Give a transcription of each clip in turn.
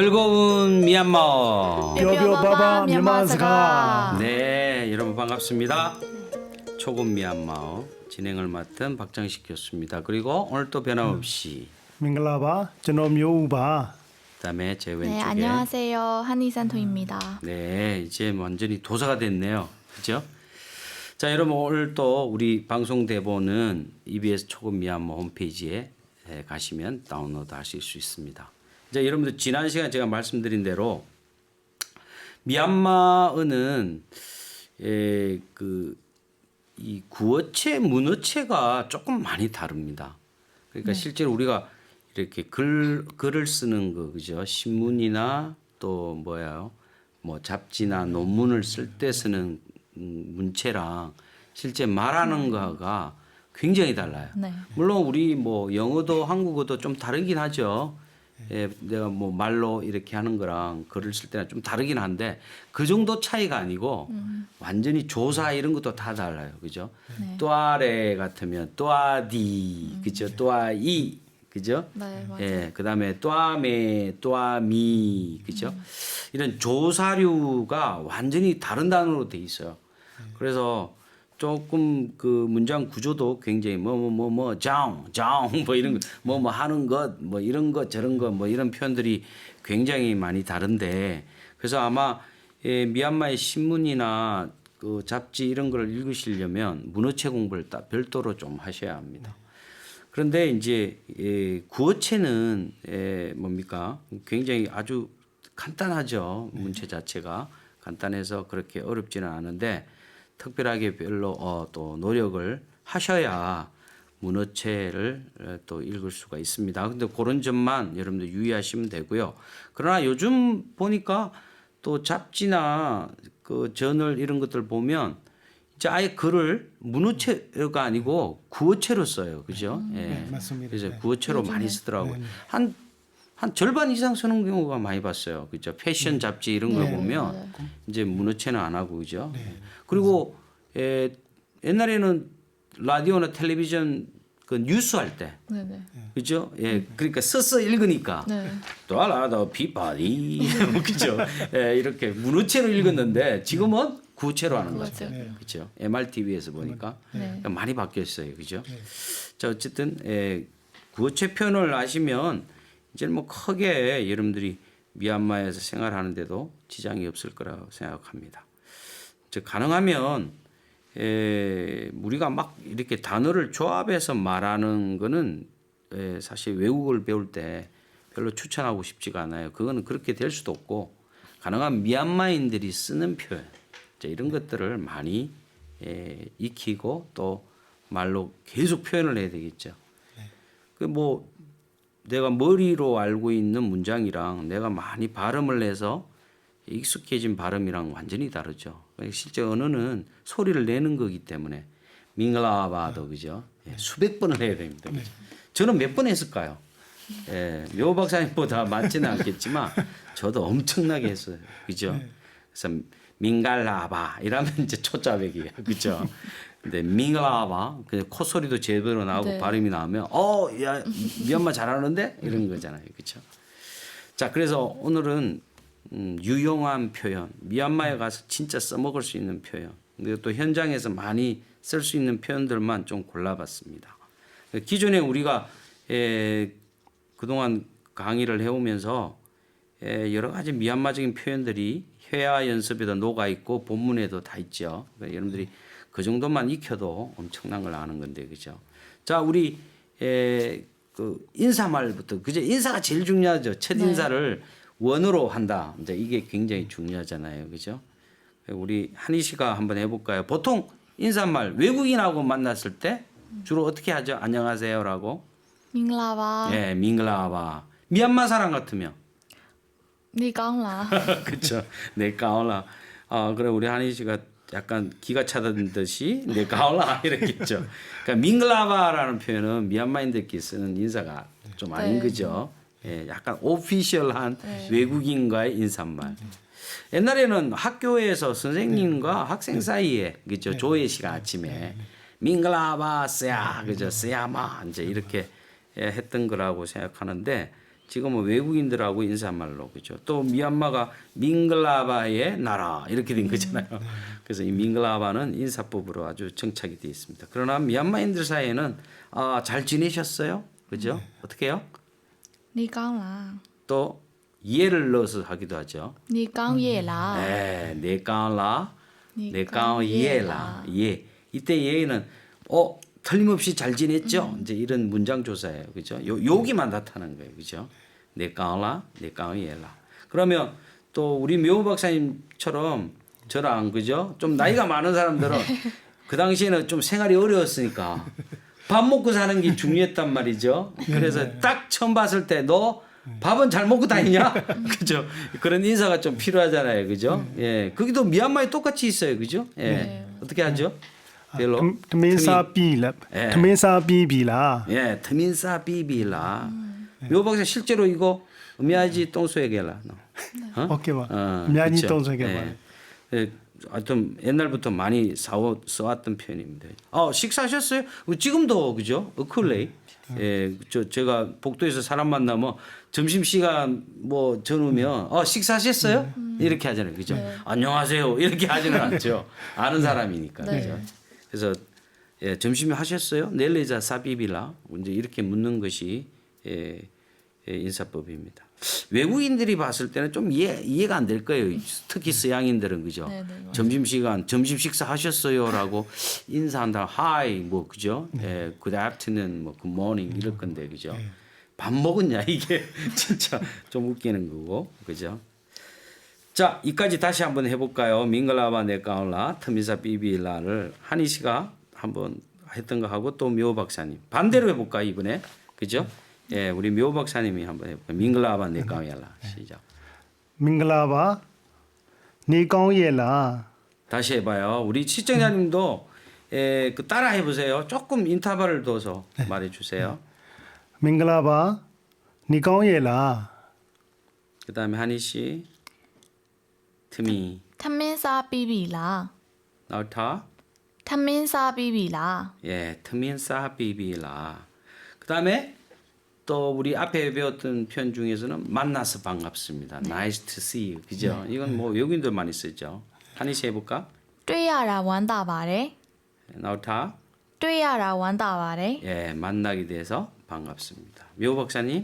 즐거운 미얀마어. 뾰뾰바밤 미얀마스가. 네, 여러분 반갑습니다. 초급 미얀마어 진행을 맡은 박정식 교수입니다. 그리고 오늘 또 변함없이 음. 밍글라바 저놈 요우바. 그다음에 제 네, 왼쪽에 네, 안녕하세요. 한의산토입니다. 음, 네, 이제 완전히 도사가 됐네요. 그죠? 자, 여러분 오늘 또 우리 방송 대본은 EBS 초급 미얀마 홈페이지에 가시면 다운로드 하실 수 있습니다. 이제 여러분들 지난 시간 제가 말씀드린 대로 미얀마어는 에, 그이 구어체, 문어체가 조금 많이 다릅니다. 그러니까 실제로 우리가 이렇게 글 글을 쓰는 거 그죠? 신문이나 또 뭐야요? 뭐 잡지나 논문을 쓸 때 쓰는 음, 문체랑 실제 말하는 거가 굉장히 달라요. 네. 물론 우리 뭐 영어도 한국어도 좀 다르긴 하죠. 예, 내가 뭐 말로 이렇게 하는 거랑 글을 쓸 때는 좀 다르긴 한데 그 정도 차이가 아니고 완전히 조사 이런 것도 다 달라요. 그죠? 네. 또아래 같으면 또아디 그죠? 또아이 그죠? 네, 맞아요. 예, 그 다음에 또아메, 또아미, 그죠? 이런 조사류가 완전히 다른 단어로 돼 있어요. 그래서 조금 그 문장 구조도 굉장히 뭐 뭐 뭐뭐 장, 장뭐 이런 거 뭐 뭐 하는 것 뭐 이런 것 저런 것 뭐 이런 표현들이 굉장히 많이 다른데 그래서 아마 예, 미얀마의 신문이나 그 잡지 이런 걸 읽으시려면 문어체 공부를 따 별도로 좀 하셔야 합니다. 그런데 이제 예, 구어체는 예, 뭡니까? 굉장히 아주 간단하죠. 문체 자체가 간단해서 그렇게 어렵지는 않은데 특별하게 별로 어, 또 노력을 하셔야 문어체를 어, 또 읽을 수가 있습니다. 근데 그런 점만 여러분들 유의하시면 되고요. 그러나 요즘 보니까 또 잡지나 그 저널 이런 것들 보면 이제 아예 글을 문어체가 아니고 구어체로 써요. 그죠? 예. 네, 맞습니다. 그래서 네. 구어체로 많이 쓰더라고요. 한, 한 절반 이상 쓰는 경우가 많이 봤어요. 그죠? 패션 잡지 이런 걸 보면 이제 문어체는 안 하고 그죠? 그리고 에, 옛날에는 라디오나 텔레비전 그 뉴스 할때 네, 네. 그죠? 예, 그러니까 써서 읽으니까 네. 또알아도 비바디 그죠? 예, 이렇게 문어체로 읽었는데 지금은 구체로 하는 거죠. 구어체. 그죠? MRTV에서 보니까 네. 그러니까 많이 바뀌었어요. 그죠? 자, 어쨌든 예, 구어체 표현을 아시면 이제 뭐 크게 여러분들이 미얀마에서 생활하는데도 지장이 없을 거라고 생각합니다. 즉 가능하면 에, 우리가 막 이렇게 단어를 조합해서 말하는 거는 에, 사실 외국어를 배울 때 별로 추천하고 싶지가 않아요. 그거는 그렇게 될 수도 없고 가능한 미얀마인들이 쓰는 표현 이제 이런 것들을 많이 에, 익히고 또 말로 계속 표현을 해야 되겠죠. 그뭐 내가 머리로 알고 있는 문장이랑 내가 많이 발음을 해서 익숙해진 발음이랑 완전히 다르죠. 그러니까 실제 언어는 소리를 내는 거기 때문에 밍글라바도 그죠? 예, 수백 번을 해야 됩니다. 그죠? 저는 몇 번 했을까요? 예, 묘 박사님보다 많지는 않겠지만 저도 엄청나게 했어요. 그죠? 그래서 민갈라바 이러면 이제 초짜백이에요. 그죠? 근데 밍글라바 그 콧소리도 제대로 나오고 네. 발음이 나오면 어, 야, 미얀마 잘하는데 이런 거잖아요. 그렇죠? 자, 그래서 오늘은 음, 유용한 표현, 미얀마에 가서 진짜 써먹을 수 있는 표현, 그리고 또 현장에서 많이 쓸 수 있는 표현들만 좀 골라봤습니다. 기존에 우리가 에, 그동안 강의를 해오면서 에, 여러 가지 미얀마적인 표현들이 회화 연습에도 녹아 있고 본문에도 다 있죠. 그러니까 여러분들이 그 정도만 익혀도 엄청난 걸 아는 건데 그죠? 자, 우리 에, 그 인사말부터 그죠? 인사가 제일 중요하죠. 첫 인사를 원어로 한다. 이제 이게 굉장히 중요하잖아요. 그죠? 우리 한희 씨가 한번 해볼까요? 보통 인사말 외국인하고 만났을 때 주로 어떻게 하죠? 안녕하세요라고. 밍라와 예, 밍글라바. 미얀마 사람 같으면 니강라. 그렇죠. 내 까올라. 아 그래 우리 한희 씨가 약간 기가 차던 듯이 내 까올라 이랬겠죠. 그러니까 밍글라바라는 표현은 미얀마인들끼리 쓰는 인사가 좀 아닌 네. 거죠. 예, 약간 오피셜한 네. 외국인과의 인사말. 옛날에는 학교에서 선생님과 학생 사이에 그죠 조회 시간 아침에 밍글라바 세야 그죠 세야마 이제 이렇게 예, 했던 거라고 생각하는데 지금은 외국인들하고 인사말로 그죠. 또 미얀마가 밍글라바의 나라 이렇게 된 거잖아요. 그래서 이 밍글라바는 인사법으로 아주 정착이 되어 있습니다. 그러나 미얀마인들 사이에는 아, 잘 지내셨어요? 그죠? 어떻게 해요? Ni cao là. 또 예를 넣어서 하기도 하죠. Là. 네, 내까라, 니 내까 깡 예라, 예. 이때 예는 어 틀림없이 잘 지냈죠. 이제 이런 문장 조사예요, 그죠? 요 여기만 나타나는 거예요, 그죠? 내까라, 내까 예라. 그러면 또 우리 묘 박사님처럼 저랑 그죠? 좀 나이가 많은 사람들은 그 당시에는 좀 생활이 어려웠으니까 밥 먹고 사는 게 중요했단 말이죠. 네. 그래서 딱 처음 봤을 때 너 밥은 잘 먹고 다니냐? 네. 그죠? 그런 인사가 좀 필요하잖아요. 그죠? 네. 예. 거기도 미얀마에 똑같이 있어요. 그죠? 예. 어떻게 하죠? 아, 별로. 드민사 비빌라. 예. 드민사 비빌라. 예. 드민사 비빌라. 음. 요 박사 실제로 이거 미야지 똥소에게라. 어? 오케이 어, 미안지 똥수에게 봐. 예. 하여튼 옛날부터 많이 사워 써왔던 표현입니다. 어 식사하셨어요? 지금도 그죠? 어클레이. 예, 저 제가 복도에서 사람 만나면 점심 시간 뭐 전후면 어 식사하셨어요? 이렇게 하잖아요, 그죠? 안녕하세요 이렇게 하지는 않죠. 아는 사람이니까 네. 그죠? 그래서 예, 점심 하셨어요? 넬레자 사비빌라 이제 이렇게 묻는 것이 예, 예, 인사법입니다. 외국인들이 봤을 때는 좀 이해 이해가 안 될 거예요. 특히 서양인들은 그죠? 네, 네, 맞아요. 점심 시간 점심 식사 하셨어요라고 인사한다. 하이 뭐 그죠? 예, good afternoon 뭐 good morning 이럴 건데 그죠? 밥 먹었냐 이게 진짜 좀 웃기는 거고 그죠? 자, 이까지 다시 한번 해볼까요? 밍글라바 네카올라 트미사 비빌라를 한희 씨가 한번 했던 거 하고 또 묘 박사님 반대로 해볼까 요 이번에 그죠? 예, 우리 묘 박사님이 한번 해볼까요? 밍글라바 네카올라 시작. မင်္ဂလာပါနေကောင်းရဲ့လား 다시 해봐요. 우리 시청자님도 에, 그 따라 해보세요. 조금 인터벌을 둬서 말해주세요. မင်္ဂလာပါနေကောင်းရဲ့လား 그 다음에 한희 씨, 트미, Tham minh sa bi bi là. 나우타, Tham minh sa bi bi là. 예, 트민사 비비라. 그 다음에 또 우리 앞에 배웠던 표현 중에서는 만나서 반갑습니다. Nice to see you. 그죠? 이건 뭐 외국인들 많이 쓰죠. 한희 씨 해볼까? တွေ့ရတာဝမ်းသာပါတယ် 나우타, တွေ့ရတာဝမ်းသာပါတယ် 예, 만나게 돼서 반갑습니다. 묘 박사님,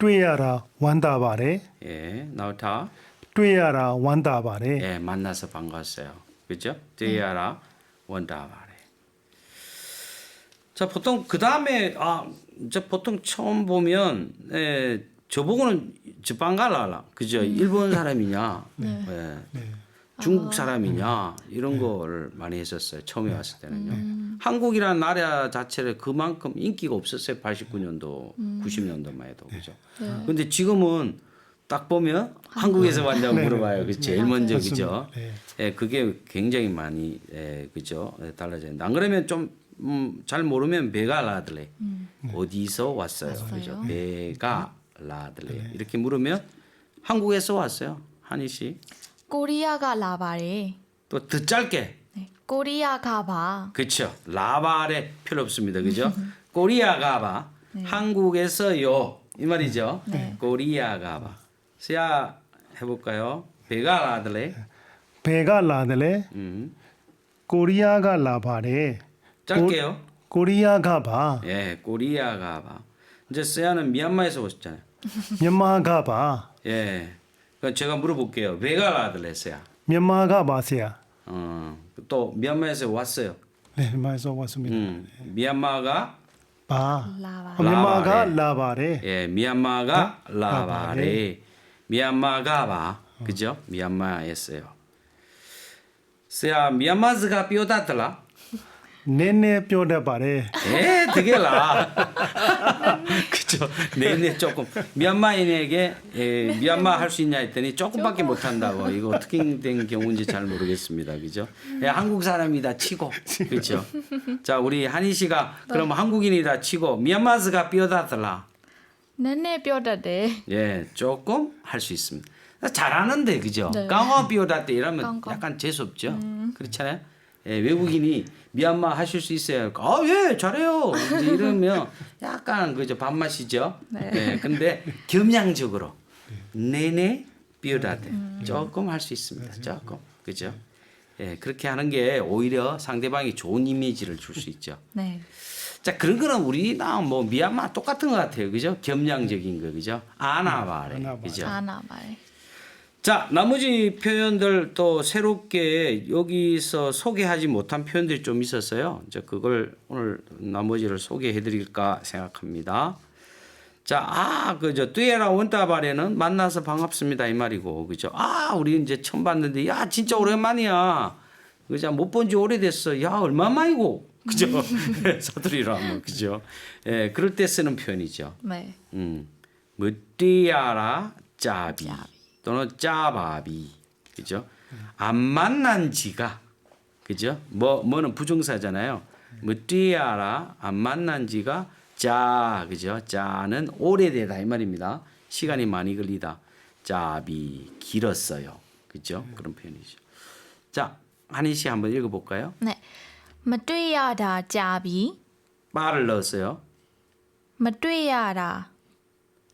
တွေ့ရတာဝမ်းသာပါတယ် 예, 나우타, တွေ့ရတာဝမ်းသာပါတယ် 예, 만나서 반가웠어요. 그죠? 되야라 원다바레. 자, 보통 그 다음에 아, 이제 보통 처음 보면 예, 저보고는 저방갈라라, 그죠? 일본 사람이냐, 예, 중국 사람이냐 이런 거를 많이 했었어요. 처음에 왔을 때는요. 한국이라는 나라 자체를 그만큼 인기가 없었어요. 89년도, 90년도만 해도 그죠? 근데 지금은 딱 보면 한국에서 왔냐고 물어봐요. 그 제일 먼저 그죠? 네. 예, 그게 굉장히 많이 예, 그죠? 예, 달라져요. 안 그러면 좀 음, 잘 모르면 베가 라들레 음. 어디서 왔어요? 왔어요? 그죠? 네. 베가 라들레 네. 이렇게 물으면 한국에서 왔어요. 한희 씨. 꼬리아가 라바레. 또 더 짧게. 네. 꼬리아가 봐. 그렇죠. 라바레 필요 없습니다. 그죠? 음. 꼬리아가 봐. 네. 한국에서요. 이 말이죠. 네. 네. 꼬리아가 봐. 시야 해볼까요? 베가 라들레 베갈라들레. 음. 꼬리아가 라바레. 짧게요. 코리아가봐. 예, 코리아가봐. 이제 세아는 미얀마에서 오셨잖아요. 미얀마가봐. 예. 그럼 제가 물어볼게요. 왜가 가들랬어요? 미얀마가봐 세요 어, 또 미얀마에서 왔어요. 네, 미얀마에서 왔습니다. 음, 미얀마가 바. 라바. 아, 미얀마가 라바레. 예, 미얀마가 네? 라바레. 미얀마가봐. 그죠? 미얀마였어요. 세아 미얀마즈가 뼈다더라. နည်းနည်းပြောတတ်ပါတယ် 에, 되게 라. 그죠? 내내 조금 미얀마인에게 예, 미얀마 할 수 있냐 했더니 조금밖에 못 한다고. 이거 어떻게 된 경우인지 잘 모르겠습니다. 그죠? 예, 한국 사람이다 치고. 그죠? 자, 우리 한희 씨가 그럼 한국인이다 치고 미얀마즈가 뼈다더라. နည်းနည်းပြောတတ်တယ် 예, 조금 할 수 있습니다. 잘하는데 그죠? 네. 강화 비오다 때 이러면 깡깡. 약간 재수 없죠. 그렇잖아요. 예, 외국인이 미얀마 하실 수 있어요. 아, 예, 잘해요. 이제 이러면 약간 그저 밥맛이죠. 네. 예, 근데 겸양적으로 내내 비어다대 조금 할 수 있습니다. 조금. 그죠? 예, 그렇게 하는 게 오히려 상대방이 좋은 이미지를 줄 수 있죠. 네. 자 그런 거는 우리나 뭐 미얀마 똑같은 것 같아요, 그죠? 겸양적인 거, 그죠? 아나바레, 아나바레. 그죠? 아나 말. 자 나머지 표현들 또 새롭게 여기서 소개하지 못한 표현들이 좀 있었어요. 이제 그걸 오늘 나머지를 소개해 드릴까 생각합니다. 자, 아, 그저 뚜에라 원따발에는 만나서 반갑습니다 이 말이고, 그죠? 아, 우리 이제 처음 봤는데, 야, 진짜 오랜만이야. 그죠? 못 본 지 오래됐어. 야, 얼마만이고, 그죠? 사투리로 하면, 그죠? 예, 그럴 때 쓰는 표현이죠. 네. 음, 무띠아라 짜비 또는 짜바비 그죠? 안 만난 지가 그죠? 뭐 뭐는 부정사잖아요. 뭐 뛰어라 안 만난 지가 자 그죠? 자는 오래되다 이 말입니다. 시간이 많이 걸리다. 짜비 길었어요. 그죠? 그런 표현이죠. 자 한희 씨 한번 읽어볼까요? 네. 뭐 마뚜야다 짜비 말을 넣었어요. 뭐 마뚜야다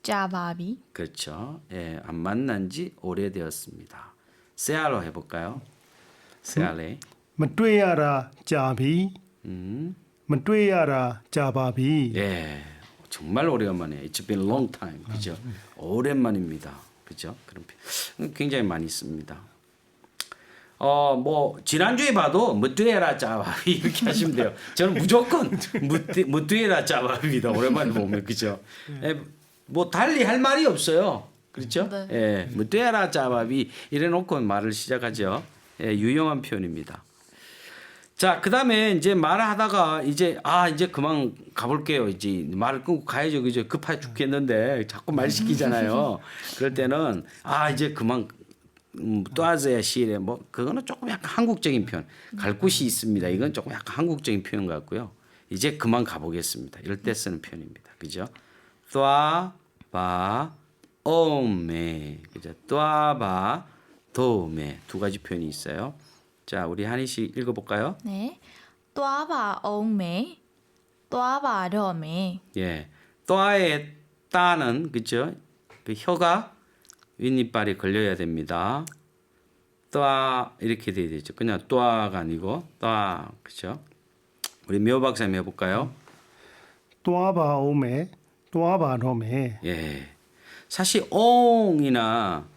짜바비. 그렇죠. 예, 안 만난 지 오래되었습니다. 세알로 해볼까요? 세알레. 마뚜야라 짜비. 음. 마뚜야라 짜바비. 예, 정말 오래간만에. It's been long time. 그죠? 오랜만입니다. 그죠? 그런 음, 굉장히 많이 씁니다. 어, 뭐, 지난주에 봐도, 무뚜에라 짜바비, 이렇게 하시면 돼요. 저는 무조건 무뚜, 무뚜에라 짜바비입니다. 오랜만에 보면, 그죠? 네. 예, 뭐 달리 할 말이 없어요. 그렇죠? 네. 예, 무뚜에라 짜바비 이래 놓고 말을 시작하죠. 예, 유용한 표현입니다. 자, 그다음에 이제 말하다가 이제 아 이제 그만 가볼게요. 이제 말을 끊고 가야죠. 그죠? 급해 죽겠는데 자꾸 말 시키잖아요. 그럴 때는 아 이제 그만 음, 또아즈야 시에 뭐 그거는 조금 약간 한국적인 표현. 갈 곳이 있습니다. 이건 조금 약간 한국적인 표현 같고요. 이제 그만 가보겠습니다. 이럴 때 쓰는 표현입니다. 그죠? 또아 바 오메 그죠? 뚜아바 도메 두 가지 표현이 있어요. 자, 우리 한희 씨 읽어볼까요? 네. 또아바 옹메, 또아바 려메. 예, 또아의 따는 그죠? 그 혀가 윗니빨이 걸려야 됩니다. 또아 이렇게 돼야 되죠. 그냥 또아가 아니고 또아 그죠? 우리 묘 박사님 해볼까요? 또아바 오메, 또아바 롬에 예. 사실 옹이나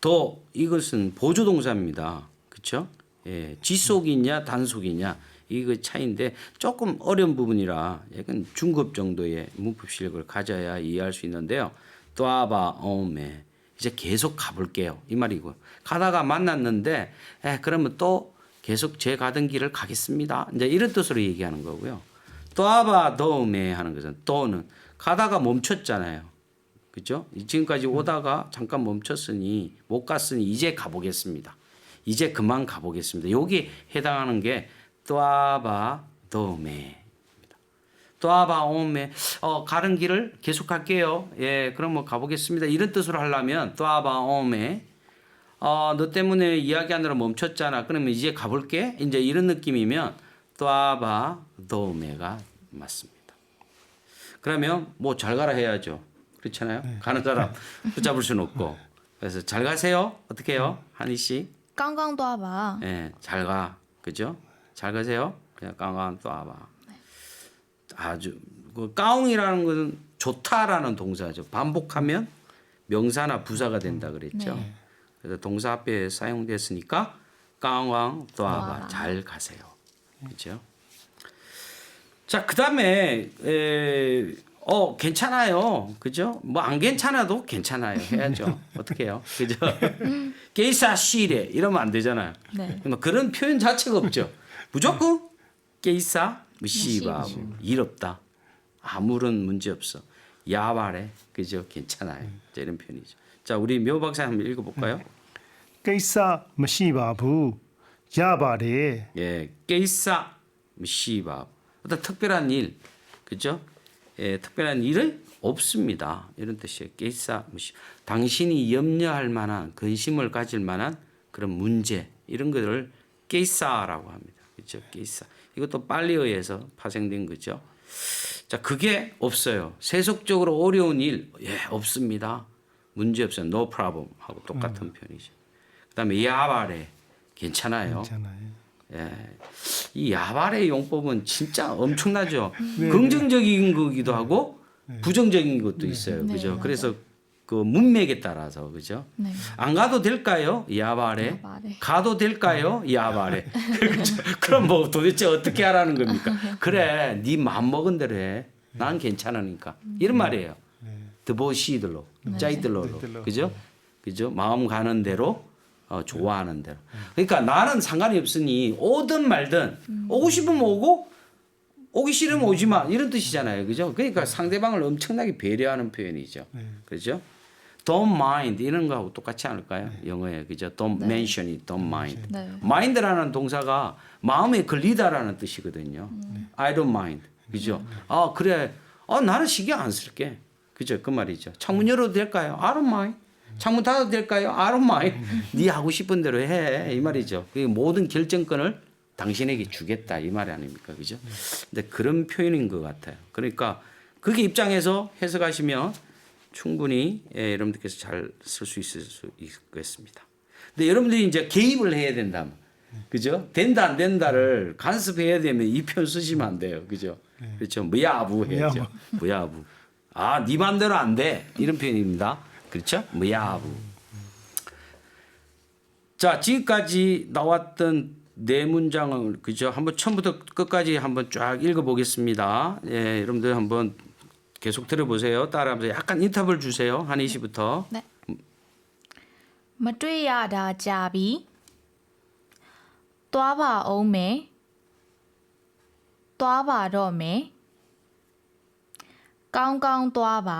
더 이것은 보조 동사입니다. 그렇죠? 예. 지속이냐 단속이냐 이거 차인데 조금 어려운 부분이라 약간 중급 정도의 문법 실력을 가져야 이해할 수 있는데요. 또아바 옴에 이제 계속 가볼게요 이 말이고 가다가 만났는데 에 그러면 또 계속 제 가던 길을 가겠습니다. 이제 이런 뜻으로 얘기하는 거고요. 또아바 도음에 하는 것은 또는 가다가 멈췄잖아요. 그죠? 지금까지 오다가 잠깐 멈췄으니 못 갔으니 이제 가보겠습니다. 이제 그만 가보겠습니다. 여기 해당하는 게 또아바 도메. 또아바 오메. 어 가는 길을 계속 갈게요. 예, 그럼 뭐 가보겠습니다. 이런 뜻으로 하려면 또아바 오메. 어, 너 때문에 이야기하느라 멈췄잖아. 그러면 이제 가볼게. 이제 이런 느낌이면 또아바 도메가 맞습니다. 그러면 뭐 잘 가라 해야죠. 그렇잖아요. 네. 가는 사람 붙잡을 수는 없고. 그래서 잘 가세요. 어떻게 해요? 한희 씨. 깡깡도 와봐. 예, 네, 잘 가. 그죠? 잘 가세요. 그냥 깡깡 또 와봐. 네. 아주 그 까옹이라는 것은 좋다라는 동사죠. 반복하면 명사나 부사가 된다 음. 그랬죠. 네. 그래서 동사 앞에 사용됐으니까 깡왕 또아바 잘 가세요. 그렇죠? 자, 그 다음에, 어, 괜찮아요. 그죠? 뭐 안 괜찮아도 괜찮아요. 해야죠. 어떻게 해요? 그죠? 게이사 시레 이러면 안 되잖아요. 네. 뭐 그런 표현 자체가 없죠. 무조건 네. 게이사 무시바 일 없다. 뭐 아무런 문제 없어. 야바레. 그죠? 괜찮아요. 음. 자, 이런 표현이죠. 자, 우리 묘 박사 한번 읽어 볼까요? 네. 게이사 무시바부 야발에 예, 게이사 무시바부 어떤 특별한 일, 그죠? 예, 특별한 일은 없습니다. 이런 뜻이에요. 게이사 무시. 당신이 염려할 만한 근심을 가질 만한 그런 문제 이런 것을 게이사라고 합니다. 그죠? 게이사. 이것도 빨리어에서 파생된 거죠. 자, 그게 없어요. 세속적으로 어려운 일, 예, 없습니다. 문제 없어요. no problem 하고 똑같은 표현이죠. 그다음에 야바레 괜찮아요. 괜찮아요. 예. 이 야발의 용법은 진짜 엄청나죠. 긍정적인 거기도 하고 부정적인 것도 있어요. 네, 그죠? 맞아요. 그래서 그 문맥에 따라서 그죠? 네. 안 가도 될까요? 야발에. 야발에. 가도 될까요? 야발에. 그죠? 그럼 뭐 도대체 어떻게 하라는 겁니까? 그래, 네 마음 먹은 대로 해. 난 괜찮으니까. 이런 말이에요. 드보시들로, 짜이들로로. 짜이들로. 그죠? 그죠? 마음 가는 대로 어, 좋아하는 대로. 그러니까 나는 상관이 없으니 오든 말든 오고 싶으면 오고 오기 싫으면 오지 마 이런 뜻이잖아요. 그죠? 그러니까 상대방을 엄청나게 배려하는 표현이죠. 그죠? Don't mind 이런 거하고 똑같지 않을까요? 영어에 그죠? Don't mention it, don't mind. 네. mind라는 동사가 마음에 걸리다라는 뜻이거든요. I don't mind. 그죠? 아 그래. 아 나는 신경 안 쓸게. 그죠? 그 말이죠. 창문 열어도 될까요? I don't mind. 창문 닫아도 될까요? I don't mind. 네 하고 싶은 대로 해. 이 말이죠. 그 모든 결정권을 당신에게 주겠다 이 말이 아닙니까? 그죠? 근데 그런 표현인 것 같아요. 그러니까 그게 입장에서 해석하시면 충분히 예, 여러분들께서 잘 쓸 수 있을 수 있겠습니다. 근데 여러분들이 이제 개입을 해야 된다. 그죠? 된다 안 된다를 간섭해야 되면 이 표현 쓰시면 안 돼요. 그죠? 그렇죠. 무야부 해야죠. 무야부. 아, 네 맘대로 안 돼. 이런 표현입니다. 그렇죠? 무야부. 자, 지금까지 나왔던 네 문장을 그죠? 한번 처음부터 끝까지 한번 쫙 읽어 보겠습니다. 예, 여러분들 한번 계속 들어보세요. 따라하면서 약간 인터뷰를 주세요. 한희 씨부터. မတွေ့ရတာကြာပြီသွားပါအောင်မယ်သွားပါတော့မယ်ကောင်းကောင်းသွားပါ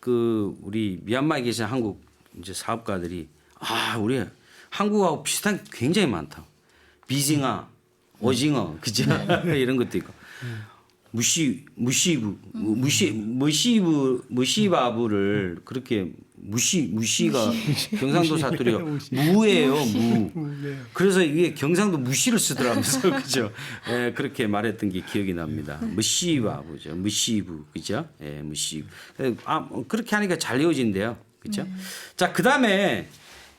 그 우리 미얀마에 계신 한국 이제 사업가들이 아 우리 한국하고 비슷한 게 굉장히 많다. 비징어, 오징어, 그죠? 이런 것도 있고. 무시 무시부 무시 무시부 무시바부를 그렇게 무시 무시가 경상도 사투리가 무예요 무. 그래서 이게 경상도 무시를 쓰더라면서 그죠? 예, 그렇게 말했던 게 기억이 납니다. 무시바부죠, 무시부 그죠? 예, 무시부. 아뭐 그렇게 하니까 잘 이어진대요, 그죠? 자 그다음에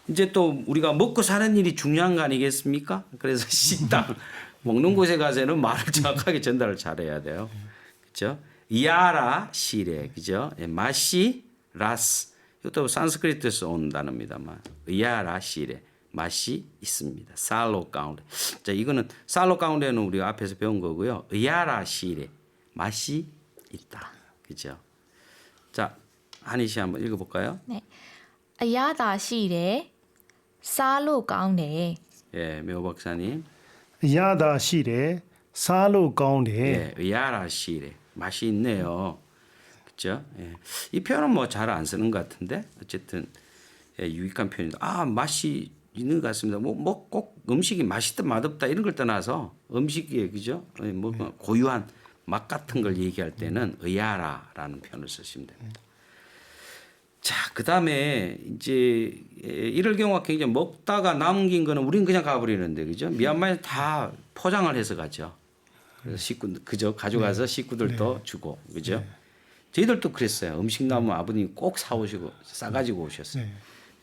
이제 또 우리가 먹고 사는 일이 중요한 거 아니겠습니까? 그래서 식당 먹는 곳에 가서는 말을 정확하게 전달을 잘해야 돼요. 그죠? 이아라 시레 그죠? 예, 맛이 라스 이것도 산스크리트에서 온 단어입니다만 야라시레 맛이 있습니다. 살로 가운데. 자, 이거는 살로 가운데는 우리가 앞에서 배운 거고요. 야라시레 맛이 있다. 그죠? 자, 한이씨 한번 읽어 볼까요? 네. 야다시레 살로 가운데. 예, 묘 박사님. 야다시레 살로 가운데. 예, 야라시레 맛이 있네요. 음. 그죠? 예. 이 표현은 뭐 잘 안 쓰는 것 같은데 어쨌든 예, 유익한 표현이다. 아 맛이 있는 것 같습니다. 뭐뭐꼭 음식이 맛있다 맛없다 이런 걸 떠나서 음식에 그죠? 예, 뭐 고유한 맛 같은 걸 얘기할 때는 의아라라는 표현을 쓰시면 됩니다. 자, 그 다음에 이제 예, 이럴 경우가 굉장히 먹다가 남긴 거는 우린 그냥 가버리는데 그죠? 미얀마에 다 포장을 해서 가죠. 그래서 식구 그죠? 가져가서 식구들도 주고 그죠? 저희들도 그랬어요. 음식 남으면 아버님이 꼭 사오시고 싸가지고 오셨어요. 네.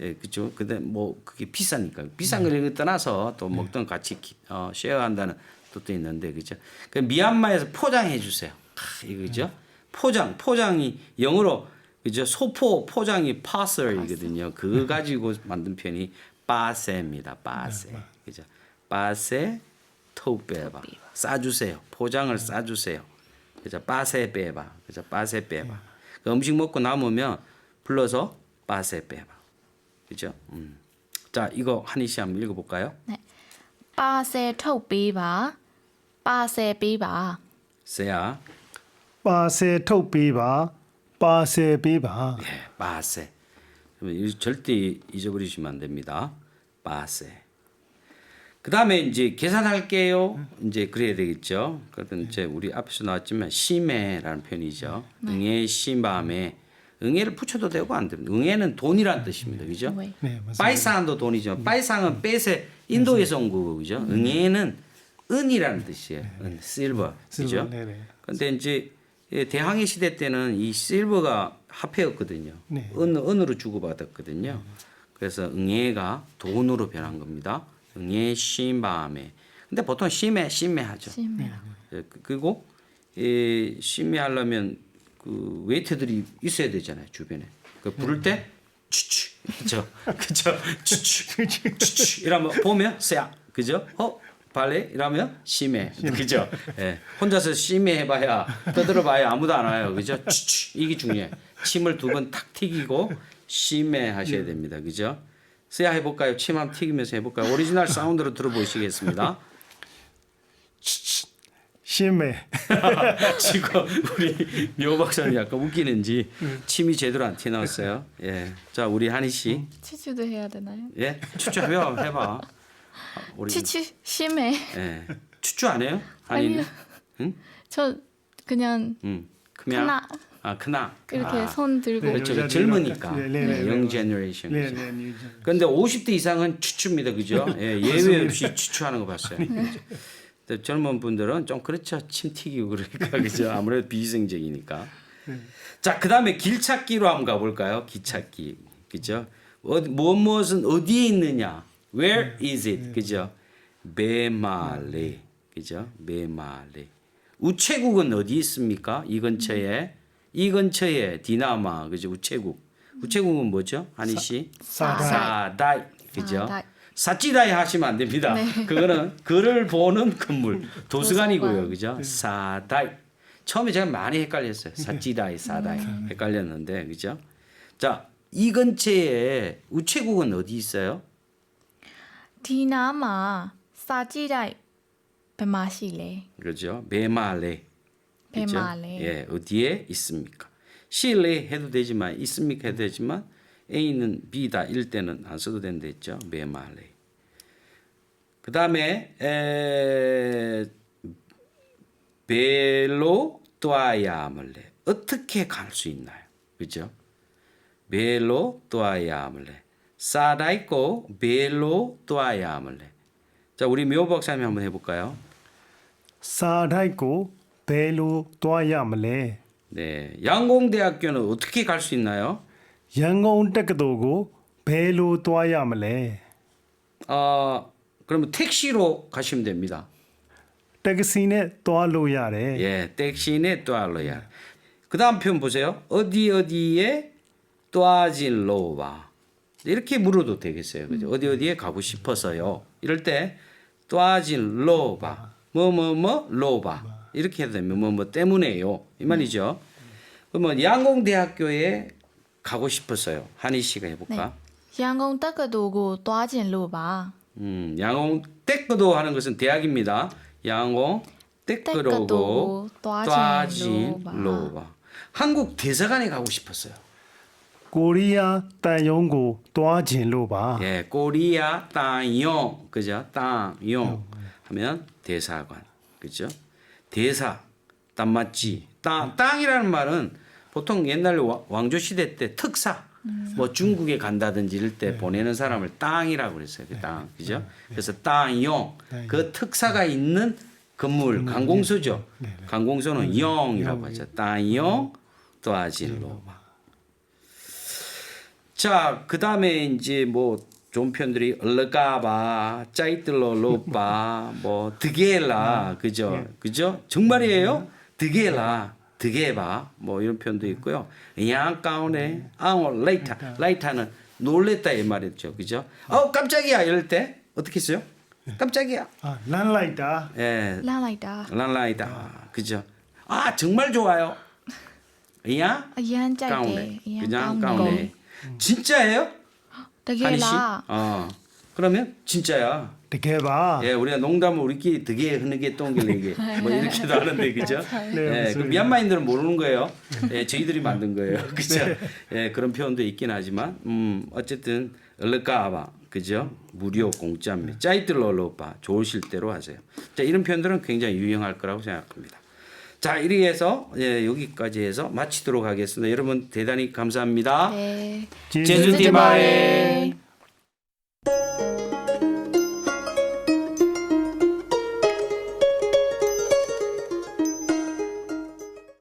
예, 그죠? 근데 뭐 그게 비싸니까 비싼 걸 떠나서 또 먹던 같이 기- 어, 쉐어한다는 뜻도 있는데 그죠? 그 미얀마에서 포장해 주세요. 아, 이거죠? 포장 포장이 영어로 그죠? 소포 포장이 파설이거든요. 그거 가지고 만든 편이 빠세입니다. 빠세. 그죠? 빠세 토빼바 싸주세요. 포장을 싸주세요. 그죠? 빠세 빼봐. 그죠? 빠세 빼봐. 그 음식 먹고 남으면 불러서 빠세 빼봐. 그죠? 음. 자, 이거 한희 씨 한번 읽어볼까요? ပါဆယ်ထုတ်ပေးပါပါဆယ်ပေးပါ 세야 ပါဆယ်ထုတ်ပေးပါပါဆယ်ပေးပါ 예, 빠세. 그러면 이 절대 잊어버리시면 안 됩니다. 빠세. 그 다음에 이제 계산할게요. 이제 그래야 되겠죠. 그러든 이제 우리 앞에서 나왔지만 심해라는 표현이죠. 응애 심밤에 응애를 붙여도 되고 안 됩니다. 응애는 돈이란 뜻입니다. 그죠? 네. 네 맞습니다. 빠이상도 돈이죠. 빠이상은 뺏에 인도에서 온 거고 그죠? 응애는 은이라는 뜻이에요. 은, 실버. 그죠? 실버, 네네. 근데 이제 예, 대항해 시대 때는 이 실버가 화폐였거든요. 네. 은 은으로 주고받았거든요. 그래서 응애가 돈으로 변한 겁니다. 응애 심밤에. 근데 보통 심해 심해 하죠. 심해 예, 그- 그리고 이 심해 하려면 그 웨이터들이 있어야 되잖아요 주변에. 그 부를 때 추추. 그죠 그죠 추추. 추추. 이러면 보면 쎄야. 그죠? 어? 발레? 이러면 심해. 그죠? 예. 혼자서 심해 해봐야 떠들어봐야 아무도 안 와요. 그죠? 추추. 이게 중요해. 침을 두 번 탁 튀기고 심해 하셔야 됩니다. 그죠 쎄야 해볼까요 침 한번 튀기면서 해볼까요 오리지널 사운드로 들어보시겠습니다. 심해 지금 우리 묘 박사님 약간 웃기는지 침이 제대로 안 튀어나왔어요. 예. 자, 우리 한희 씨. 치추도 해야 되나요? 예. 추추 해봐. 해봐. 아, 우리 치추 심해 예. 추추 안 해요? 한이는? 저 그냥 응. 크면 크나 아, 크나. 이렇게 아, 손 들고 네, 그렇죠. 여자들이 젊으니까. 네, 네, 네, 예, 영 네. 제너레이션. 네네 뉴저 그런데 50대 이상은 추추입니다. 그죠? 예, 예외 없이 추추하는 거 봤어요. 그죠? 근데 젊은 분들은 좀 그렇죠. 침 튀기고 그러니까 그죠? 아무래도 비위생적이니까. 자, 그다음에 길찾기로 한번 가볼까요? 기찾기. 그죠? 어디 무엇 무엇은 어디에 있느냐? Where is it? 그죠? 메말레. 그죠? 메말레. 우체국은 어디 있습니까? 이 근처에 이 근처에 디나마 그죠? 우체국 우체국은 뭐죠? 한희 씨 사- 사다이 그죠? 사찌다이 하시면 안 됩니다. 네. 그거는 글을 보는 건물 도서관이고요, 그죠? 네. 사다이 처음에 제가 많이 헷갈렸어요. 사찌다이 네. 사다이 헷갈렸는데 그죠? 자 이 근처에 우체국은 어디 있어요? 디나마 사지라이 베마실레. 그렇죠. 베마레. 베마레. 예, 어디에 있습니까? 실레 해도 되지만 있습니까 해도 되지만 A는 B다 일 때는 안 써도 된다 했죠. 베마레. 그 다음에 벨로 또아야 몰레 어떻게 갈 수 있나요? 그죠? 벨로 또아야 몰레 사라이코 벨로 또아야 몰레 자 우리 묘 박사님 한번 해볼까요? 사다이 네, 배로 떠야 함래. 네, 양공대학교는 어떻게 갈 수 있나요? 양공대학교고 배로 떠야 함래. 아, 그러면 택시로 가시면 됩니다. 택시네 떠알로야 해. 예, 택시네 떠알로야. 그다음 표현 보세요. 어디 어디에 떠아질로와 이렇게 물어도 되겠어요. 그죠? 어디 어디에 가고 싶어서요. 이럴 때 떠아질로바 뭐 뭐 뭐 로바 이렇게 해야 되면 뭐뭐 뭐 때문에요 이 말이죠. 그러면 양공대학교에 가고 싶었어요. 한희 씨가 해볼까? 阳光 닦아도 오고 떠진 봐. 음, 양공 떼끄도 하는 것은 대학입니다. 양공 떼끄로고 떠진 로바. 한국 대사관에 가고 싶었어요. 코리아 땅용고 도와진로바. 예, 코리아 땅용 그죠? 땅용 하면 대사관 그죠? 대사 땅맞지 땅 땅이라는 말은 보통 옛날 왕조 시대 때 특사 뭐 중국에 간다든지 이럴 때 네. 보내는 사람을 땅이라고 그랬어요. 그 네. 땅. 네. 그죠? 그래서 땅용 그 특사가 있는 건물 관공서죠. 관공서는 영이라고 하죠. 땅용 또아진로바. 자, 그 다음에 이제 뭐 좋은 편들이 얼르까바, 짜이틀로 로빠, 뭐 드게라, 그죠, 예. 그죠? 정말이에요? 음. 드게라, 드게바, 뭐 이런 편도 있고요. 양가오네, 아오 음. 어, 라이타, 그러니까. 라이타는 놀랬다 이 말이죠, 그죠? 어 네. 깜짝이야 이럴 때 어떻게 써요? 예. 깜짝이야. 아, 난 라이다. 예, 라라이다. 란 라이다, 그죠? 아 정말 좋아요. 이야, 양 짧게, 가운데, 그냥 가운데. 가운데. 음. 진짜예요? 되게 나. 아 어. 그러면 진짜야. 되게 봐. 예, 우리가 농담을 우리끼리 되게 흔하게 똥길래 이게 네. 뭐 이렇게도 하는데 그죠? 네, 예, 그 미얀마인들은 모르는 거예요. 네. 예, 저희들이 만든 거예요. 네. 그죠? 예, 그런 표현도 있긴 하지만 음, 어쨌든 얼르까봐 그죠? 무료 공짜입니다. 짜이들 얼르빠 좋으실 대로 하세요. 자, 이런 표현들은 굉장히 유용할 거라고 생각합니다. 자, 이렇게 해서 예, 여기까지 해서 마치도록 하겠습니다. 여러분 대단히 감사합니다. 네. 제주디마에